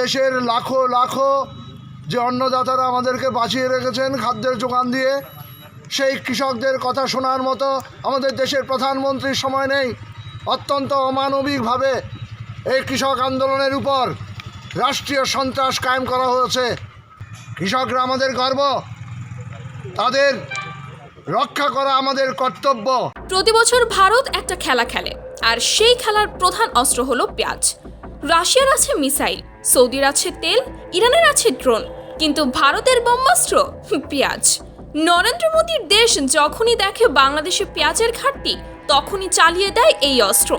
দেশের লাখো লাখো যে অন্নদাতারা আমাদেরকে বাঁচিয়ে রেখেছেন খাদ্যের যোগান দিয়ে, সেই কৃষকদের কথা শোনার মতো আমাদের দেশের প্রধানমন্ত্রীর সময় নেই। অত্যন্ত অমানবিকভাবে এই কৃষক আন্দোলনের উপর রাষ্ট্রীয় সন্ত্রাস কায়েম করা হয়েছে। কৃষকরা আমাদের গর্ব। তাদের রক্ষা করা আমাদের কর্তব্য। প্রতি বছর ভারত একটা খেলা খেলে, আর সেই খেলার প্রধান অস্ত্র হলো পেঁয়াজ। রাশিয়ার আছে মিসাইল, সৌদির আছে তেল, ইরানের আছে ড্রোন, কিন্তু ভারতের ব্রহ্মাস্ত্র, পেঁয়াজ। নরেন্দ্র মোদীর দেশ যখনই দেখে বাংলাদেশে পেঁয়াজের ঘাটতি, তখনই চালিয়ে দেয় এই অস্ত্র।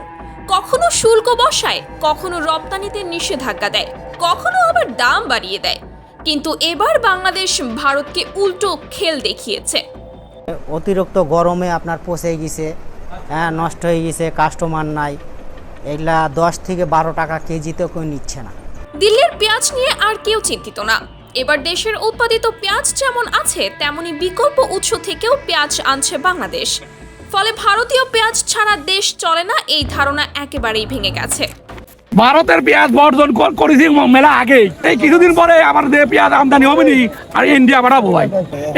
কখনো শুল্ক বসায়, কখনো রপ্তানিতে নিষেধাজ্ঞা দেয়, কখনো আবার দাম বাড়িয়ে দেয়। কিন্তু এবার বাংলাদেশ ভারতকে উল্টো খেল দেখিয়েছে। অতিরিক্ত গরমে আপনার পচে গেছে হ্যাঁ নষ্ট হয়ে গেছে কাস্টমার নাই। এগুলা দশ থেকে বারো টাকা কেজিতেও কেউ নিচ্ছে না। দিল্লির পেঁয়াজ নিয়ে আর কেউ চিন্তিত না। এবার দেশের উৎপাদিত পেঁয়াজ যেমন আছে তেমনি বিকল্প উৎস থেকেও পেঁয়াজ আনছে বাংলাদেশ। ফলে ভারতীয় পেঁয়াজ ছাড়া দেশ চলে না এই ধারণা একেবারেই ভেঙে গেছে। ভারতের পেঁয়াজ বর্জন কর- করেছি মেলা আগে এই কিছুদিন পরে আমার দেহে পেঁয়াজ আমদানি হবে নি আর ইন্ডিয়া পাঠাবো ভাই।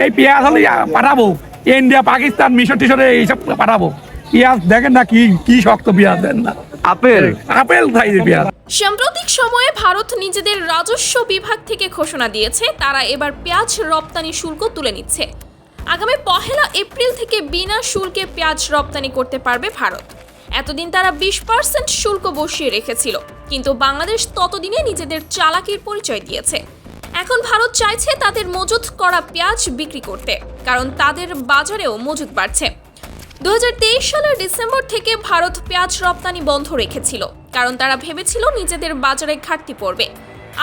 এই পেঁয়াজ হলে পাঠাবো। ইন্ডিয়া পাকিস্তান মিশর টিশরে এইসব পাঠাবো। পেঁয়াজ দেখেন না কি কি শক্ত পেঁয়াজ দেন না। আপেল। আপেল সাইজের পেঁয়াজ সাম্প্রতিক সময়ে ভারত নিজেদের রাজস্ব বিভাগ থেকে ঘোষণা দিয়েছে তারা এবার পেঁয়াজ রপ্তানি শুল্ক তুলে নিচ্ছে। আগামী পহেলা এপ্রিল থেকে বিনা শুল্কে পেঁয়াজ রপ্তানি করতে পারবে ভারত। এতদিন তারা বিশ পার্সেন্ট শুল্ক বসিয়ে রেখেছিল কিন্তু বাংলাদেশ ততদিনে নিজেদের চালাকির পরিচয় দিয়েছে। এখন ভারত চাইছে তাদের মজুত করা পেঁয়াজ বিক্রি করতে কারণ তাদের বাজারেও মজুত বাড়ছে। দু হাজার তেইশ সালের ডিসেম্বর থেকে ভারত পেঁয়াজ রপ্তানি বন্ধ রেখেছিল, কারণ তারা ভেবেছিল নিজেদের বাজারে ঘাটতি পড়বে।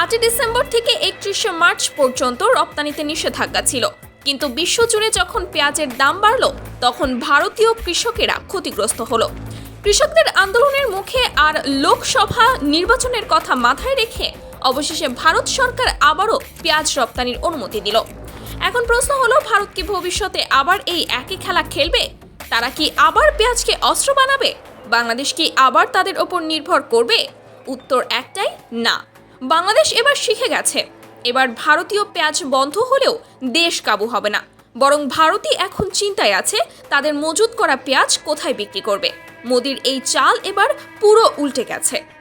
আটই ডিসেম্বর থেকে একত্রিশে মার্চ পর্যন্ত রপ্তানিতে নিষেধাজ্ঞা ছিল। কিন্তু বিশ্বজুড়ে যখন পেঁয়াজের দাম বাড়ল, তখন ভারতীয় কৃষকেরা ক্ষতিগ্রস্ত হলো। কৃষকদের আন্দোলনের মুখে আর লোকসভা নির্বাচনের কথা মাথায় রেখে অবশেষে ভারত সরকার আবারও পেঁয়াজ রপ্তানির অনুমতি দিল। এখন প্রশ্ন হলো, ভারত কি ভবিষ্যতে আবার এই একই খেলা খেলবে? তারা কি আবার পেঁয়াজকে অস্ত্র বানাবে? বাংলাদেশ কি আবার তাদের ওপর নির্ভর করবে? উত্তর একটাই, না। বাংলাদেশ এবার শিখে গেছে। এবার ভারতীয় পেঁয়াজ বন্ধ হলেও দেশ কাবু হবে না। বরং ভারতই এখন চিন্তায় আছে তাদের মজুত করা পেঁয়াজ কোথায় বিক্রি করবে। মোদির এই চাল এবার পুরো উল্টে গেছে।